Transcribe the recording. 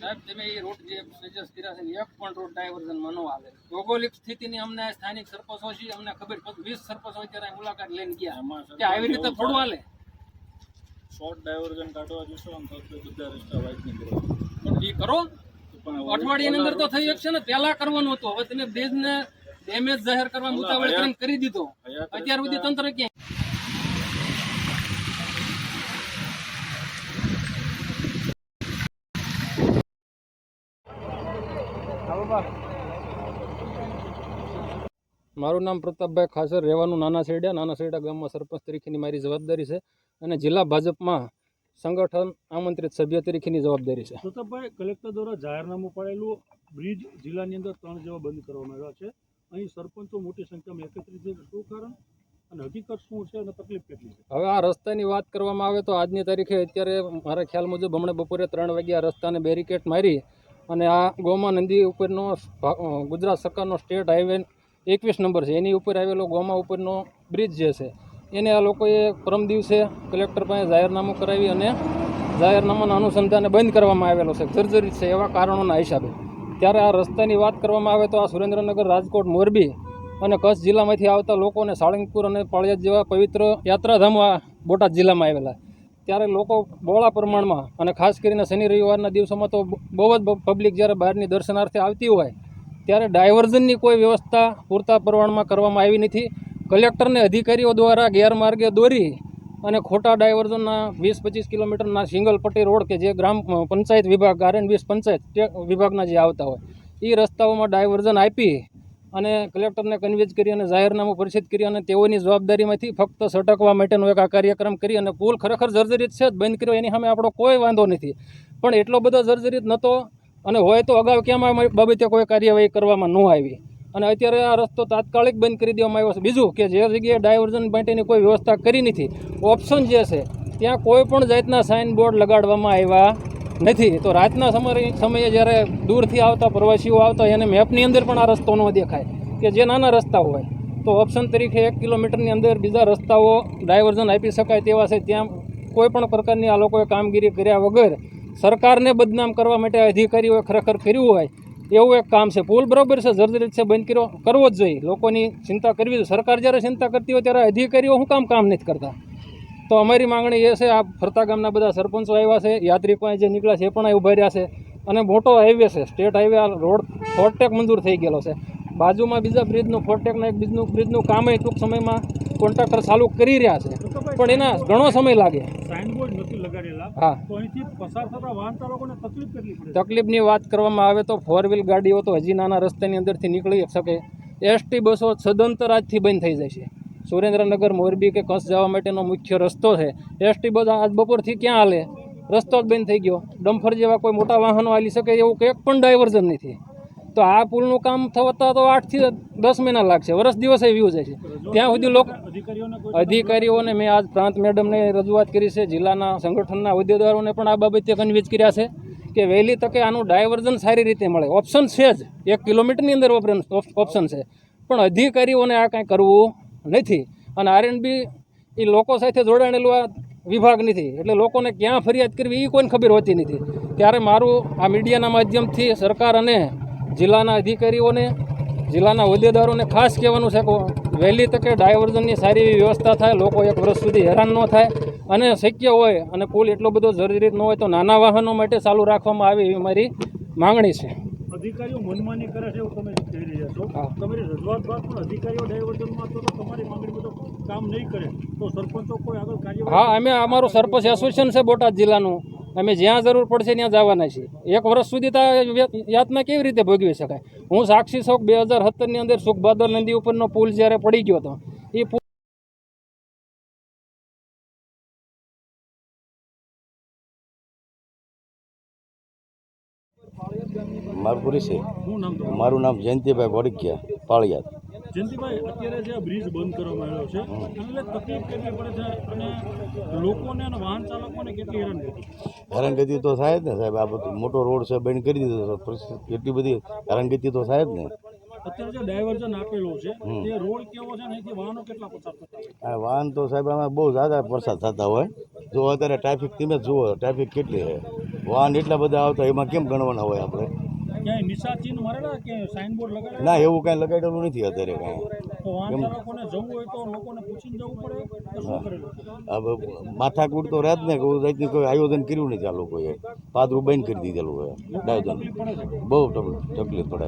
સાહેબ તમે એ રૂટ જે સજેસ્ટ કર્યા છે એક પણ રૂટ ડાયવર્ઝનમાં ન હાલે ભૌગોલિક સ્થિતિની અમને સ્થાનિક સરપંચો છે અમને ખબર પડી વીસ સરપંચો અત્યારે મુલાકાત લઈને ગયા. કે આવી રીતે થોડું હાલે? શોર્ટ ડાયવર્ઝન કાઢવા જશો આમ તો બધા રસ્તા વાઇટનિંગ કરવા પણ એ કરો. અઠવાડિયાની અંદર તો થઈ શકશે ને પહેલા કરવાનું હતું. હવે તમે બ્રિજ ને ડેમેજ જાહેર કરવા ઉતાવળ કરી દીધો. અત્યાર સુધી તંત્ર ક્યાં મારું નામ પ્રતાપભાઈ ખાસર રહેવાનું નાના શેરડા. નાના શેરડા ગામમાં સરપંચ તરીકેની મારી જવાબદારી છે અને જિલ્લા ભાજપમાં સંગઠન આમંત્રિત સભ્ય તરીકેની જવાબદારી છે. પ્રતાપભાઈ કલેક્ટર દ્વારા જાહેરનામું પાડેલું બ્રિજ જિલ્લાની અંદર ત્રણ જેવા બંધ કરવામાં આવ્યા છે. અહીં સરપંચો મોટી સંખ્યામાં એકત્રિત છે. શું કારણ અને હકીકત શું છે અને તકલીફ કેટલી છે? હવે આ રસ્તાની વાત કરવામાં આવે તો આજની તારીખે અત્યારે મારા ખ્યાલ મુજબ હમણાં બપોરે ત્રણ વાગ્યા રસ્તાને બેરિકેડ મારી અને આ ગોમા નદી ઉપરનો ગુજરાત સરકારનો સ્ટેટ હાઈવે એકવીસ નંબર છે. એની ઉપર આવેલો ગોમા ઉપરનો બ્રિજ જે છે, એને આ લોકોએ પરમ દિવસે કલેક્ટર પાસે જાહેરનામું કરાવી અને જાહેરનામાના અનુસંધાને બંધ કરવામાં આવેલો છે. જર્જરિત છે એવા કારણોના હિસાબે. ત્યારે આ રસ્તાની વાત કરવામાં આવે તો આ સુરેન્દ્રનગર, રાજકોટ, મોરબી અને કચ્છ જિલ્લામાંથી આવતા લોકોને સાળંગપુર અને પાળિયાદ જેવા પવિત્ર યાત્રાધામો આ બોટાદ જિલ્લામાં આવેલા. ત્યારે લોકો બહોળા પ્રમાણમાં અને ખાસ કરીને શનિ રવિવારના દિવસોમાં તો બહુ જ પબ્લિક જ્યારે બહારની દર્શનાર્થે આવતી હોય, ત્યારે ડાયવર્ઝનની કોઈ વ્યવસ્થા પૂરતા પ્રમાણમાં કરવામાં આવી નથી. કલેક્ટરને અધિકારીઓ દ્વારા ગેરમાર્ગે દોરી અને ખોટા ડાયવર્ઝનના વીસ પચીસ કિલોમીટરના સિંગલ પટ્ટી રોડ કે જે ગ્રામ પંચાયત વિભાગ આરએન વીસ પંચાયત વિભાગના જે આવતા હોય એ રસ્તાઓમાં ડાયવર્ઝન આપી અને કલેક્ટરને કન્વિન્સ કરી અને જાહેરનામું પરિચિત કરી અને તેઓની જવાબદારીમાંથી ફક્ત સટકવા માટેનો એક આ કાર્યક્રમ કરી અને પુલ ખરેખર જર્જરિત છે બંધ કર્યો, એની સામે આપણો કોઈ વાંધો નથી. પણ એટલો બધો જર્જરિત નહોતો અને હોય તો અગાઉ કેમ બાબતે કોઈ કાર્યવાહી કરવામાં ન આવી? અને અત્યારે આ રસ્તો તાત્કાલિક બંધ કરી દેવામાં આવ્યો છે. બીજું કે જે જગ્યાએ ડાયવર્ઝન માટેની કોઈ વ્યવસ્થા કરી નથી. ઓપ્શન જે છે, ત્યાં કોઈ પણ જાતના સાઇન બોર્ડ લગાડવામાં આવ્યા નથી. તો રાતના સમય સમયે જ્યારે દૂરથી આવતા પ્રવાસીઓ આવતા એને મેપની અંદર પણ આ રસ્તો ન દેખાય. કે જે નાના રસ્તા હોય, તો ઓપ્શન તરીકે એક કિલોમીટરની અંદર બીજા રસ્તાઓ ડાયવર્ઝન આપી શકાય તેવા છે. ત્યાં કોઈ પણ પ્રકારની આ લોકોએ કામગીરી કર્યા વગર સરકારને બદનામ કરવા માટે અધિકારીઓએ ખરેખર કર્યું હોય, એવું એક કામ છે. પુલ બરોબર છે, જર્જરિત છે, બંધ કર્યો, કરવો જ જોઈએ. લોકોની ચિંતા કરવી સરકાર જ્યારે ચિંતા કરતી હોય, ત્યારે અધિકારીઓ શું કામ કામ નથી કરતા? તો અમારી માંગણી એ છે આ ફરતા ગામના બધા સરપંચો આવ્યા છે યાત્રિકો જે નીકળ્યા છે એ પણ ઊભા રહ્યા છે. અને મોટો હાઈવે છે સ્ટેટ હાઈવે આ રોડ ફોરટેક મંજૂર થઈ ગયેલો છે. બાજુમાં બીજા બ્રિજનું ફોરટેકના એક બીજનું બ્રિજનું કામ ટૂંક સમયમાં કોન્ટ્રાક્ટર ચાલુ કરી રહ્યા છે. પણ એના ઘણો સમય લાગે. હા? તકલીફની વાત કરવામાં આવે તો ફોર વ્હીલ ગાડીઓ તો હજી નાના રસ્તાની અંદરથી નીકળી શકે. એસટી બસો સદંતર આજથી બંધ થઈ જાય છે. સુરેન્દ્રનગર મોરબી કે કચ્છ જવા માટેનો મુખ્ય રસ્તો છે. એસટી બધા આજ બપોરથી ક્યાં હાલે? રસ્તો જ બંધ થઈ ગયો. ડમ્ફર જેવા કોઈ મોટા વાહનો હાલી શકે એવું કંઈક પણ ડાયવર્ઝન નથી. તો આ પુલનું કામ થતા તો આઠથી દસ મહિના લાગશે. વર્ષ દિવસે વ્યૂ જાય છે. ત્યાં સુધી લોકો અધિકારીઓને મેં આજ પ્રાંત મેડમને રજૂઆત કરી છે. જિલ્લાના સંગઠનના હોદ્દેદારોને પણ આ બાબતે કન્વિન્સ કર્યા છે કે વહેલી તકે આનું ડાયવર્ઝન સારી રીતે મળે. ઓપ્શન છે જ. એક કિલોમીટરની અંદર ઓપ્શન છે. પણ અધિકારીઓને આ કાંઈ કરવું નથી. અને આરએનબી એ લોકો સાથે જોડાયેલું આ વિભાગ નથી. એટલે લોકોને ક્યાં ફરિયાદ કરવી એ કોઈને ખબર હોતી નથી. ત્યારે મારું આ મીડિયાના માધ્યમથી સરકાર અને જિલ્લાના અધિકારીઓને, જિલ્લાના હોદ્દેદારોને ખાસ કહેવાનું છે કે વહેલી તકે ડાયવર્ઝનની સારી એવી વ્યવસ્થા થાય, લોકો એક વર્ષ સુધી હેરાન ન થાય અને શક્ય હોય અને પુલ એટલો બધો જરૂરી ન હોય તો નાના વાહનો માટે ચાલુ રાખવામાં આવે એવી મારી માંગણી છે. અધિકારીઓ મનમાની કરે છે એવું તમે કહી રહ્યા છો. તમારી રજૂઆત બાદ પણ અધિકારીઓ ડાયવર્ઝનમાં તો તો તમારી માંગણી બધું કામ નહીં કરે. તો સરપંચો કોઈ આગળ કાર્ય હા અમે અમારું સરપંચ એસોસિએશન છે બોટાદ જિલ્લાનું. અમે જ્યાં જરૂર પડશે ત્યાં જવાના છીએ. એક વર્ષ સુધી તો યાતના કેવી રીતે ભોગવી શકાય? હું સાક્ષી શોક બે હજાર સત્તરની અંદર સુખભાદર નદી ઉપરનો પુલ જ્યારે પડી ગયો હતો એ પુલ મારું પૂરી છે. મારું નામ જયંતિભાઈ વડકિયા પાળિયા જયંતિભાઈ અત્યારે જે બ્રિજ બંધ કરવામાં આવ્યો છે એટલે તકલીફ કેટલી પડે છે અને લોકોને અને વાહન ચાલકોને કેટલી હેરાનગતિ હેરાનગતિ તો થાય જ ને સાહેબ આ બધું મોટો રોડ છે બંધ કરી દીધો કેટલી બધી હેરાનગતિ તો થાય જ ને. અત્યારે જે ડાયવર્ઝન આપેલું છે તે રોડ કેવો છે અહીંથી વાહનો કેટલા પસાર થતા વાહન તો સાહેબ આમાં બહુ ઝાઝા પસાર થતા હોય. જો અત્યારે ટ્રાફિક તમે જુઓ ટ્રાફિક કેટલી છે. વાહન એટલા બધા આવતા એમાં કેમ ગણવાના હોય આપણે? ના એવું કાંઈ લગાડેલું નથી અત્યારે કાંઈ. માથાકૂટ તો રાત ને કોઈ રાતની કોઈ આયોજન કર્યું નથી આ લોકોએ પાદરું બંધ કરી દીધેલું હોય. ડાયોજન બહુ તકલીફ તકલીફ પડે